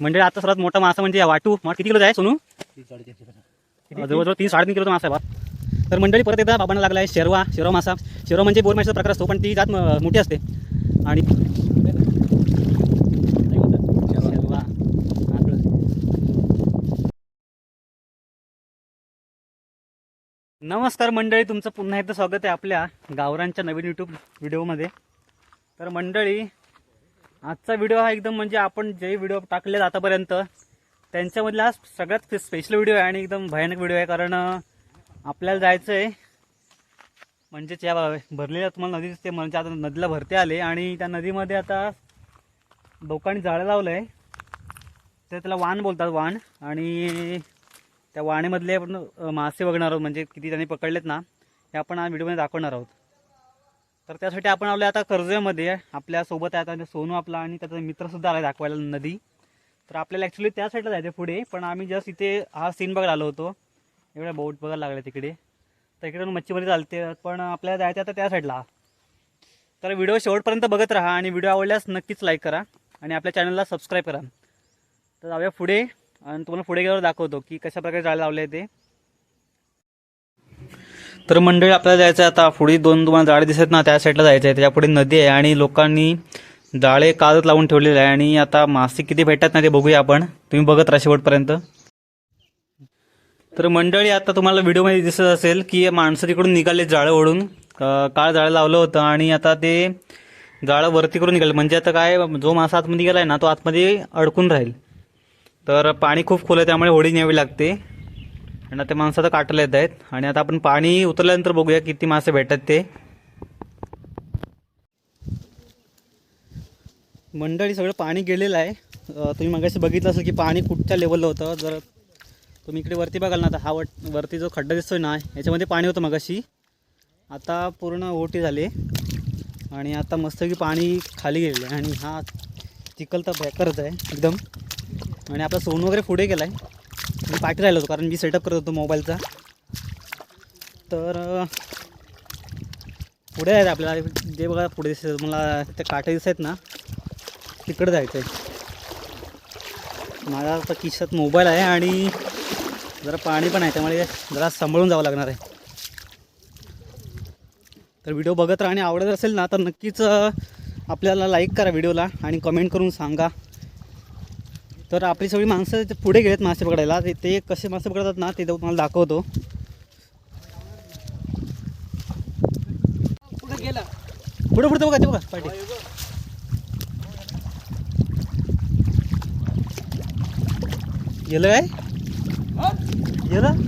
म्हणजे आता सर्वात मोठा मासा म्हणजे हा वाटू. मग किती किलोचा आहे सोनू? जवळजवळ तीन साडेतीन किलोचा मासा आहे तर मंडळी परत एकदा बाबांना लागला आहे शेरवा शेरवा मासा. शेरवा म्हणजे बोर माशाचा प्रकार असतो पण ती जात मोठी असते. आणि नमस्कार मंडळी तुमचं पुन्हा एकदा स्वागत आहे आपल्या गावरांच्या नवीन यूट्यूब व्हिडिओमध्ये तर मंडळी आजचा व्हिडिओ हा एकदम म्हणजे आपण जे व्हिडिओ टाकले आतापर्यंत त्यांच्यामधला हा सगळ्यात स्पेशल व्हिडिओ आहे आणि एकदम भयानक व्हिडिओ आहे कारण आपल्याला जायचं आहे म्हणजेच या भरलेल्या तुम्हाला नदी दिसते म्हणजे आता नदीला भरते आले आणि त्या नदीमध्ये आता लोकांनी जाळं लावलं आहे तर त्याला वाण बोलतात वाण आणि त्या वाणीमधले आपण मासे बघणार आहोत म्हणजे किती त्यांनी पकडलेत ना हे आपण हा व्हिडिओमध्ये दाखवणार आहोत. तर त्यासाठी आपण आलो आता कर्जमध्ये. आपल्यासोबत आहे आता म्हणजे सोनू आपला आणि त्याचा मित्रसुद्धा आला दाखवायला नदी. तर आपल्याला ॲक्च्युली त्या साईडला जायचं पुढे. पण आम्ही जस्ट इथे हा सीन बघायला आलो होतो. एवढ्या बोट बघायला लागल्या तिकडे. तर इकडे मच्छीमध्ये चालते. पण आपल्याला जायचं आता त्या साईडला तर व्हिडिओ शेवटपर्यंत बघत राहा आणि व्हिडिओ आवडल्यास नक्कीच लाईक करा. आणि आपल्या चॅनलला सबस्क्राईब करा. तर जाऊया पुढे. आणि तुम्हाला पुढे गेल्यावर दाखवतो की कशा प्रकारे जायला लावले आहे ते. तर मंडळी आपल्याला जायचं आहे आता. पुढे दोन तुम्हाला जाळे दिसत ना त्या साईडला जायचं आहे त्याच्यापुढे नदी आहे आणि लोकांनी जाळे कागद लावून ठेवलेले आहे. आणि आता मासे किती भेटतात ना ते बघूया आपण. तुम्ही बघत राहा शेवटपर्यंत. तर मंडळी आता तुम्हाला व्हिडिओमध्ये दिसत असेल की माणसं तिकडून निघाले जाळं ओढून. काळ जाळं लावलं होतं आणि आता ते जाळं वरती करून निघालं. म्हणजे आता काय जो मासा आतमध्ये गेला आहे ना तो आतमध्ये अडकून राहील. तर पाणी खूप खोल आहे त्यामुळे होडी न्यावी लागते. आणि आता माणसं आता काटायला येत आहेत. आणि आता आपण पाणी उतरल्यानंतर बघूया किती मासे भेटतात ते. मंडळी सगळं पाणी गेलेलं आहे. तुम्ही मगाशी बघितलं असेल की पाणी कुठच्या लेवलला होतं. जर तुम्ही इकडे वरती बघाल ना आता हा वट वरती जो खड्डा दिसतोय ना याच्यामध्ये पाणी होतं मगाशी. आता पूर्ण ओटी झाली. आणि आता मस्तपैकी पाणी खाली गेलेलं आहे. आणि हा चिखल तर बेकारच आहे एकदम. आणि आपला सोन वगैरे पुढे गेला आहे मी पाठी राहिलो होतो कारण मी सेटअप करत होतो मोबाईलचा. तर पुढे आहे आपल्याला. जे बघा पुढे दिसत मला ते काटे दिसत आहेत ना तिकडे जायचं आहे माझा आता किशात मोबाईल आहे आणि जरा पाणी पण आहे त्यामुळे जरा सांभाळून जावं लागणार आहे. तर व्हिडिओ बघत राहा आणि आवडत असेल ना तर नक्कीच आपल्याला लाईक करा व्हिडिओला आणि कमेंट करून सांगा. तर आपली सगळी माणसं ते पुढे गेलेत मासे पकडायला. ते कसे मासे पकडतात ना ते तुम्हाला दाखवतो. गेला. पुढे पुढे बघा ते बघा पाठी. गेलं काय? गेलं?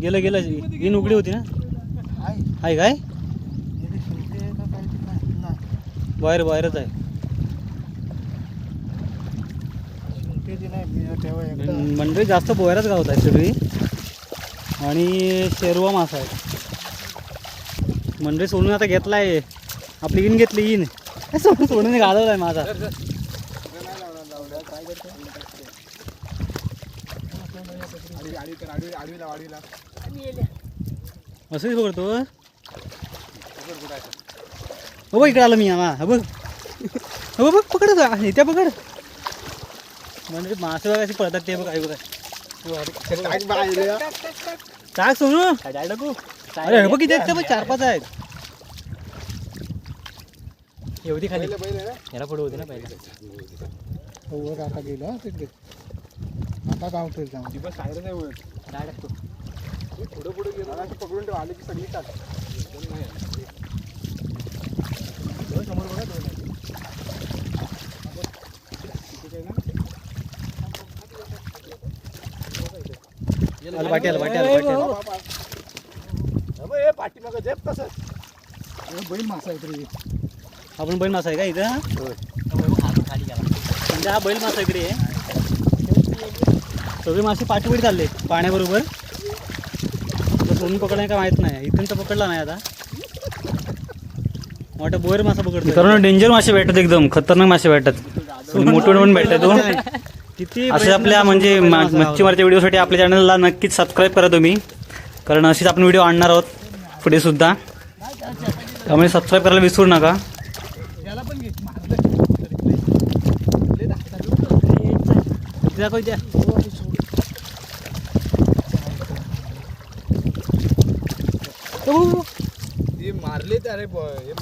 गेलं गेलं. इन उघडी होती ना. आहे काय? बाहेर बाहेरच आहे. मंडळी जास्त बोयराच गावत आहे सगळी. आणि शेरवा मासा आहे. मंडळी सोडून आता घेतलाय. आपली इन घेतली इन. सोडून सोडून घालवलाय माझा. असंच बघतो हो बघ इकडे आलो मी आम्हा हा बघ. हो बघ पकड त्या पकड. म्हणजे मासे बघायचे पळतात ते बघ आहे बघा. टाक सोडू अरे हे बघ किती आहेत चार पाच आहेत. एवढी खाली. याला पुढे होते ना पहिले. आता गेला तिकडे. आता काय होतं काय टाकतो. पुढे पुढे गेला. पकडून ठेव आले की सगळी टाक. समोर बघा दोन पाठी हे बैल मासा आहे तरी बैल मासा आहे का इथं? म्हणजे हा बैल मासा इकडे आहे. सगळे मासे पाठीवर चालले पाण्याबरोबर. सोडून पकडला का माहीत नाही. इथून तर पकडला नाही आता. मोठा बोर मासा पकडतो कारण डेंजर मासे भेटतात एकदम खतरनाक मासे भेटतात. मोठे मोठे पण भेटतात. किती असे आपल्या म्हणजे मा- मच्छीमारच्या व्हिडिओसाठी आपल्या चॅनलला नक्कीच सबस्क्राईब करा तुम्ही. कारण अशीच आपण व्हिडिओ आणणार आहोत. पुढे सुद्धा. त्यामुळे सबस्क्राईब करायला विसरू नका. दाखव. ओ, मारले अरे हे.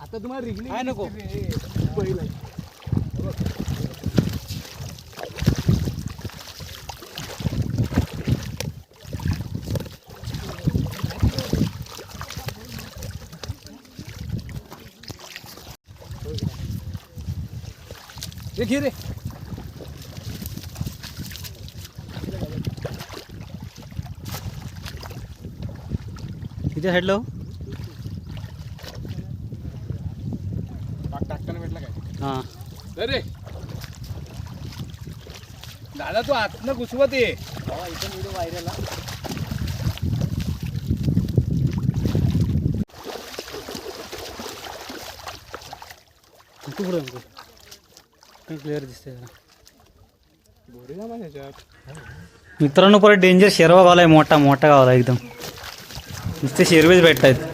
आता तुम्हाला रिगली काय नको? हे घे रे इथे साईडला हो. टाकताना भेटला काय? हां. दादा तू आतनं घुसवत ये. तू पुढं नको क्लिअर दिसते जरा. माझ्या मित्रांनो परत डेंजर शेरवा गावला आहे मोठा मोठा गावला एकदम. नुसते शेरवेच भेटत आहेत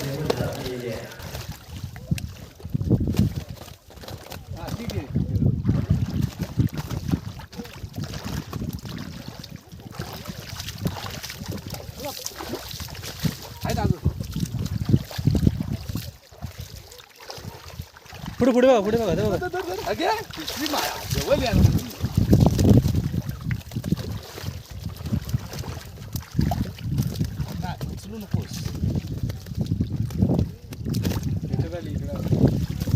ठीक आहे पुढे पुढे बघा. पुढे बघा ते बघा अगे पिशवी मा- जवळ या ना. नाही, उचलू नकोस याच्यात आली इकडं.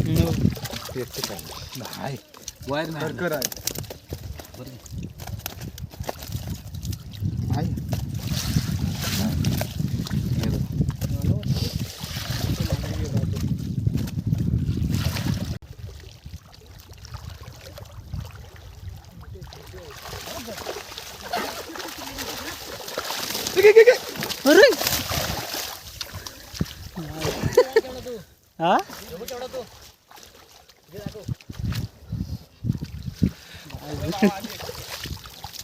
हम्म. नाही वायर नाही कर आहे. अरे! हा?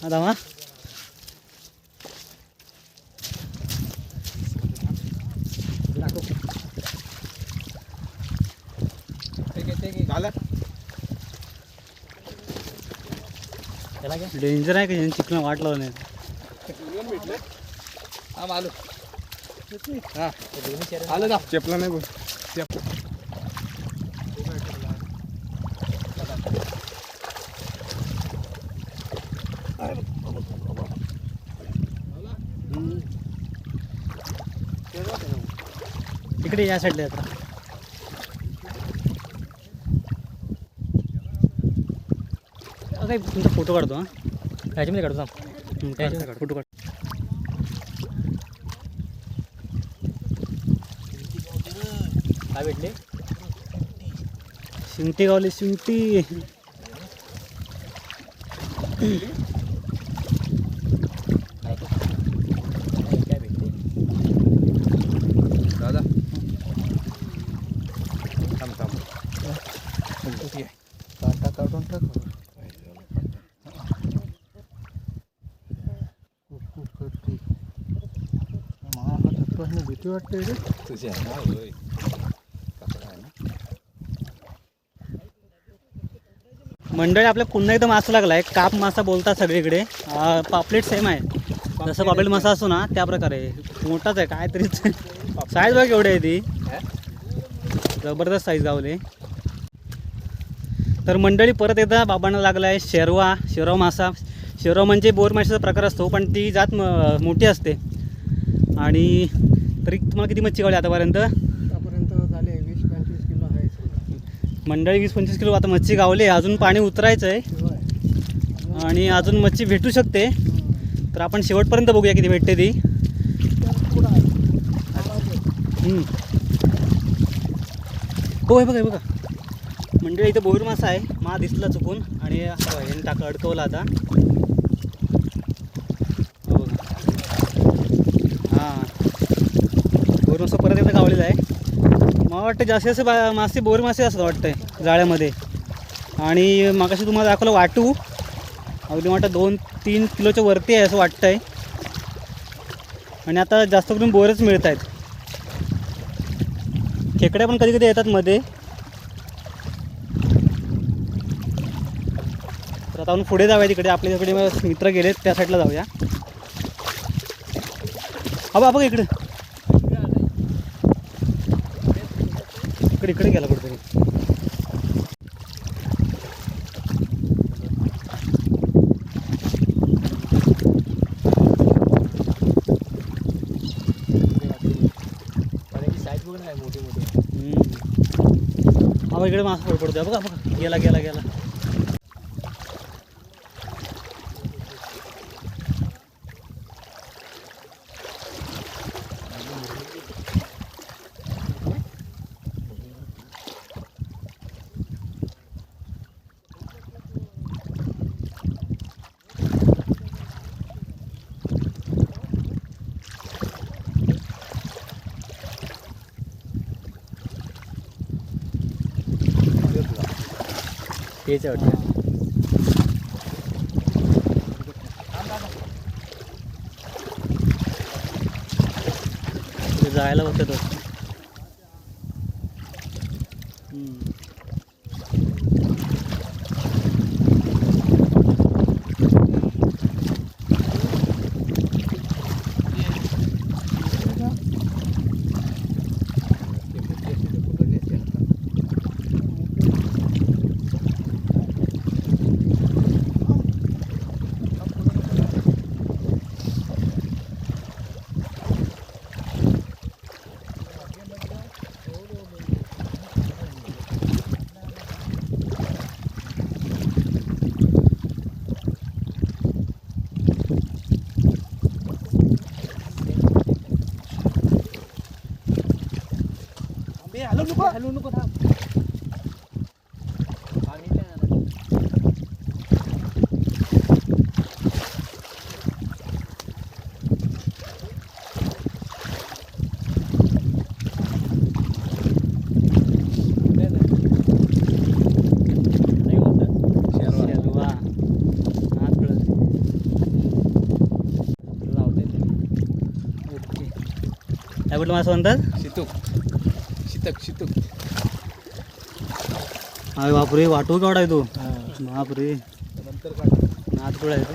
झालं डेंजर आहे का चिकन वाट नाही हा आलो. हा आलं ना चेपला नाही बोल. चेप. इकडे या साईडला आता काही तुमचा फोटो काढतो हा. काढतो त्याच्यामध्ये काढ फोटो काढ. काय भेटले? शिंगटी गावली शिंगटी दादा थांब थांब काटा काढून टाक भीती वाटते तुझ्या मंडळी आपल्या पुन्हा एकदा मासा लागलाय. काप मासा बोलतात सगळीकडे. पापलेट सेम आहे. जसं पापलेट मासा असतो ना त्या प्रकारे मोठाच आहे काय तरी. साईज बघ एवढी आहे ती. जबरदस्त साईज गावले. तर मंडळी परत एकदा बाबांना लागला आहे शेरवा शेरवा मासा. शेरवा म्हणजे बोर माशाचा प्रकार असतो पण ती जात म- मोठी असते. आणि तरी तुम्हाला किती मच्छी गावली आतापर्यंत? आतापर्यंत झाले वीस पंचवीस किलो आहे मंडळी वीस पंचवीस किलो आता मच्छी गावले अजून पाणी उतरायचं आहे. आणि अजून मच्छी भेटू शकते. तर आपण शेवटपर्यंत बघूया किती भेटते ती. हो हे बघा बघा. मंडळी इथं बोईर मासा आहे. मा दिसला चुकून. आणि हा बघा, याने टाक अडकवला आता. वाटतं जास्तीत जास्त मासे बोर मासे असतात वाटतं जाळ्यामध्ये. आणि मागाशी तुम्हाला दाखवलं वाटू. अगदी वाटतं दोन तीन किलोच्या वरती आहे असं वाटतं आहे आणि आता जास्त करून बोरच मिळत आहेत खेकड्या पण कधी कधी येतात मध्ये. तर आता आपण पुढे जाऊया तिकडे. आपल्या तिकडे मित्र गेलेत त्या साईडला जाऊया. हा बाबा इकडे. इकडे इकडे गेला कुठेतरी. मोठी मोठी बघ इकडे मासा पड पडतोय बघा बघा. गेला गेला गेला. तेच वाटतं. जायला होतं तो. हॅलो नको हॅलो नको थांब पाणी नाही आलं. नाही, नाही. नाही होत. शेरवा. शेरवा. हात कळत. लावते ते. ओके काय म्हटलं माझं म्हणतात शितूक अरे बापरे वाटू आहे तो बापरे. नंतर आहे तो?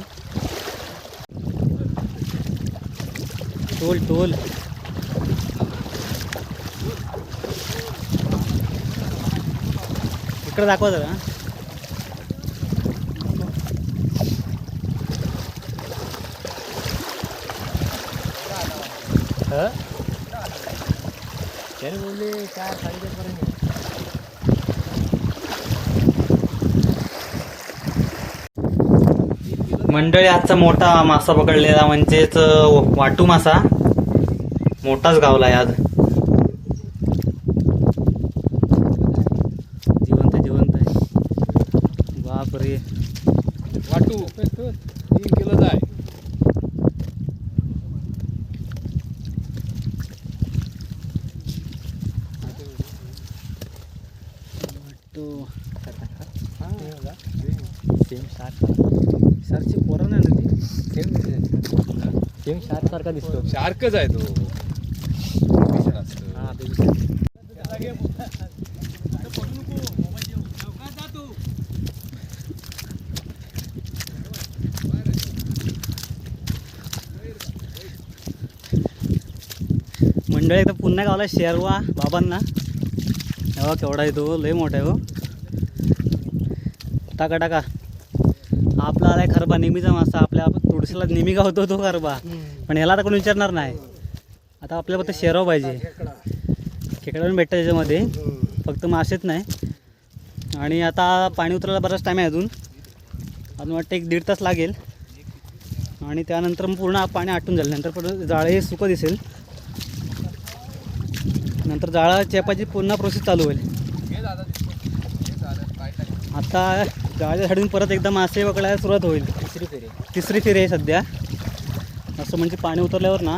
Toll toll. इकडे दाखवा जरा त्याने बोलले चार साडेचार पर्यंत मंडळी आजचा मोठा मासा पकडलेला म्हणजेच वाटू मासा मोठाच गावला आहे आज जिवंत आहे, जिवंत आहे बापरे वाटू तीन किलो जाय वाटू सेम शार्क पोरं नाही ना ती सेम सेम शार्क सारखा दिसतो शार्कच आहे तो हा मंडळी एकदा पुन्हा गावला शेरवा बाबांना तेव्हा केवढा आहे तो लय मोठा आहे हो टाका टाका. आपला आलाय खरबा नेहमीचा मासा आपल्या तुळशीला नेहमी गावतो तो खरबा. पण ह्याला आता कोणी विचारणार नाही. आता आपल्याला फक्त शेरवा पाहिजे. खेकडा पण भेटतं त्याच्यामध्ये फक्त मासेच नाही. आणि आता पाणी उतरायला बराच टाईम आहे अजून. अजून वाटतं एक दीड तास लागेल. आणि त्यानंतर मग पूर्ण पाणी आटून जाईल. नंतर परत जाळं हे सुकं दिसेल. नंतर जाळं चेपाची पुन्हा प्रोसेस चालू होईल. आता जाळ्या झाडून परत एकदा मासे पकडायला सुरुवात होईल. तिसरी फेरी. तिसरी फेरी आहे सध्या. असं म्हणजे पाणी उतरल्यावर ना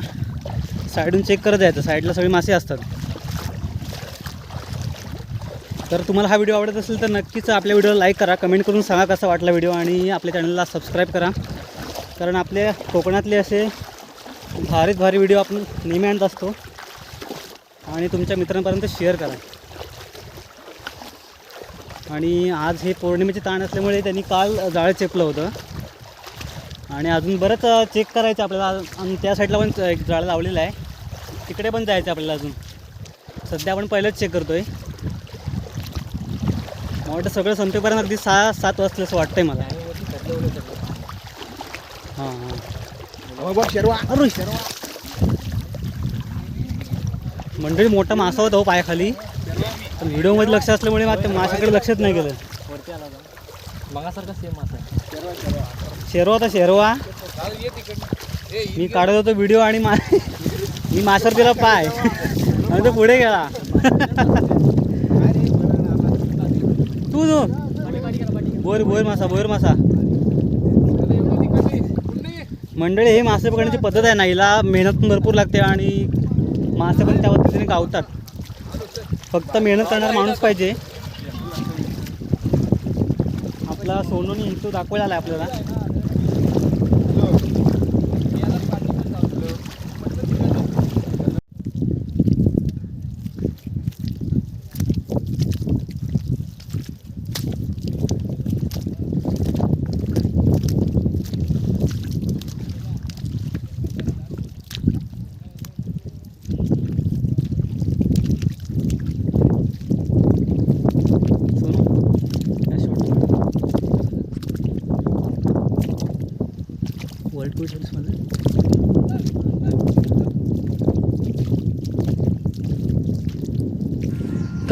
साईडून चेक करत जायचं. साईडला सगळे मासे असतात. तर तुम्हाला हा व्हिडिओ आवडत असेल तर नक्कीच आपल्या व्हिडिओला लाईक करा. कमेंट करून सांगा कसा वाटला व्हिडिओ आणि आपल्या चॅनलला सबस्क्राईब करा. कारण आपल्या कोकणातले असे भारीत भारी व्हिडिओ आपण नेहमी आणत असतो. आणि तुमच्या मित्रांपर्यंत शेअर करा. आणि आज हे पौर्णिमेचे ताण असल्यामुळे त्यांनी काल जाळं चेपलं होतं. आणि अजून बरंच चेक करायचं आपल्याला. आणि त्या साईडला पण एक जाळं लावलेलं आहे. तिकडे पण जायचं आपल्याला अजून. सध्या आपण पहिलंच चेक करतोय. मला वाटतं सगळं संपेपर्यंत अगदी सहा सात वाजले असं वाटतंय मला. हां हां. बघ शेरवा अरे मंडळी मोठा मासा होता हो पायाखाली. व्हिडिओमध्ये लक्ष असल्यामुळे मग त्या माशाकडे लक्षच नाही गेलं. वरती आला होता मगासारखा सेम मासा आहे. शेरवा होता शेरवा. मी काढत होतो व्हिडिओ आणि मा मी माशावर दिला पाय. आणि तो पुढे गेला. तू तू. बोर बोर मासा बोर मासा. मंडळी हे मासे पकडण्याची पद्धत आहे ना हिला मेहनत पण भरपूर लागते आणि मासे पण त्या पद्धतीने गावतात. फक्त मेहनत करणारा माणूस पाहिजे. आपला सोनूनी हिंदू दाखवायला आला आपल्याला.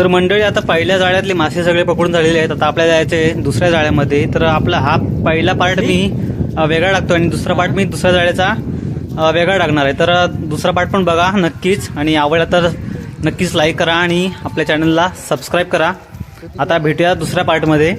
तर मंडळी आता पहिल्या जाळ्यातले मासे सगळे पकडून झालेले आहेत. आता आपल्याला जायचे दुसऱ्या जाळ्यामध्ये. तर आपला हा पहिला पार्ट मी वेगळा टाकतो आणि दुसरा पार्ट मी दुसऱ्या जाळ्याचा वेगळा टाकणार आहे. तर दुसरा पार्ट पण बघा नक्कीच. आणि आवडला तर नक्कीच लाईक करा आणि आपल्या चॅनलला सबस्क्राईब करा. आता भेटूया दुसऱ्या पार्टमध्ये